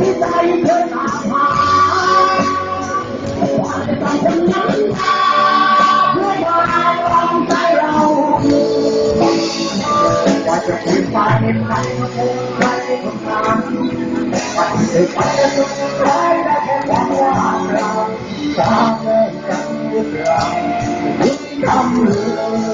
ที่ใจเธอตมหาอยากจะตามคนนั้นเพื่อมาลองใจเราอยากจะคุยไปไหนมาไปคนนั้นปฏิสธไปก็สุท้ายแล้วแยังว่าเราจะเฉันรือทำเลย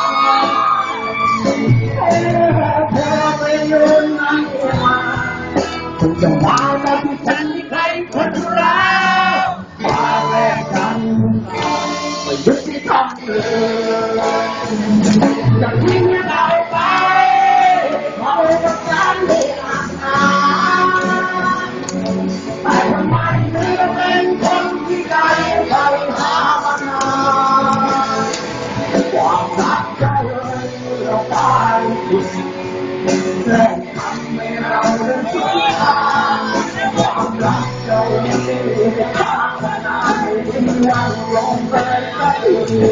ไม่ยุติธรมเลยจะทิ้งเราไปมาเลยกับกเวลานานแต่ทำไมเธอเป็นคนที่ใจใจหามานานความรักใจเลยเราตายแต่ทำให้เราเริ่ม Yeah.